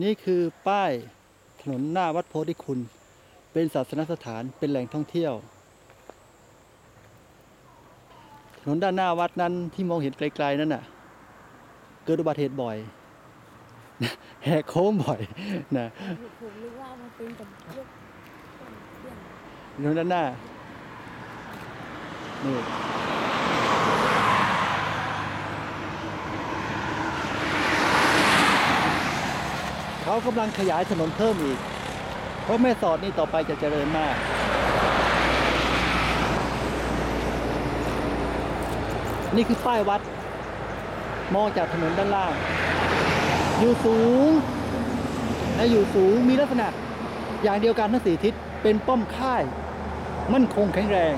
นี่คือป้ายถนนหน้าวัดโพธิคุณ เป็นศาสนสถานเป็นแหล่งท่องเที่ยว ถนนด้านหน้าวัดนั้นที่มองเห็นไกลๆนั่นน่ะ เกิดอุบัติเหตุบ่อยแหกโค้งบ่อยนะผมนึกว่ามันเป็นกับยกเรื่องถนนด้านหน้านี่ เขากำลังขยายถนนเพิ่มอีก เพราะแม่สอดนี่ต่อไปจะเจริญมากนี่คือป้ายวัด มองจากถนนด้านล่าง อยู่สูง และอยู่สูงมีลักษณะ อย่างเดียวกันทั้งสี่ทิศเป็นป้อมค่าย มั่นคงแข็งแรง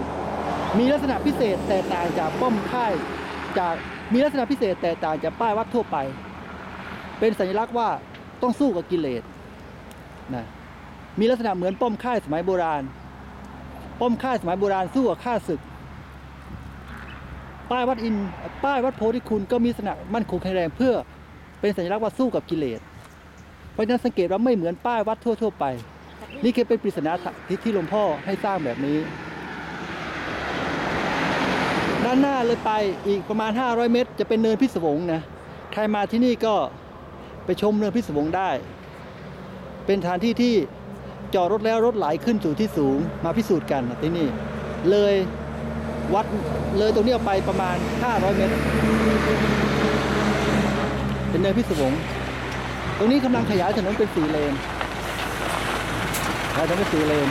มีลักษณะพิเศษแตกต่างจากป้อมค่าย จากมีลักษณะพิเศษแตกต่างจากป้ายวัดทั่วไป เป็นสัญลักษณ์ว่า ต้องสู้กับกิเลสนะมีลักษณะเหมือนป้อมค่ายสมัยโบราณ ป้อมค่ายสมัยโบราณสู้กับข้าศึก ป้ายวัดอินป้ายวัดโพธิคุณก็มีลักษณะมั่นคงแข็งแรงเพื่อเป็นสัญลักษณ์ว่าสู้กับกิเลส เพราะฉะนั้นสังเกตว่าไม่เหมือนป้ายวัดทั่ว ๆ ไป นี่คือเป็นปริศนาที่ที่หลวงพ่อให้สร้างแบบนี้ ด้านหน้าเลยไปอีกประมาณ 500 เมตร จะเป็นเนินพิศวงนะ ใครมาที่นี่ก็ ไปชมเนินพิศวงได้ เป็นสถานที่ที่จอดรถแล้วรถไหลขึ้นสู่ที่สูงมาพิสูจน์กันที่นี่ เลยวัดเลยตรงนี้ออกไปประมาณ 500 เมตร เป็นเนินพิศวง ตรงนี้กำลังขยายถนนเป็นสี่เลนขยายถนนเป็นสี่เลน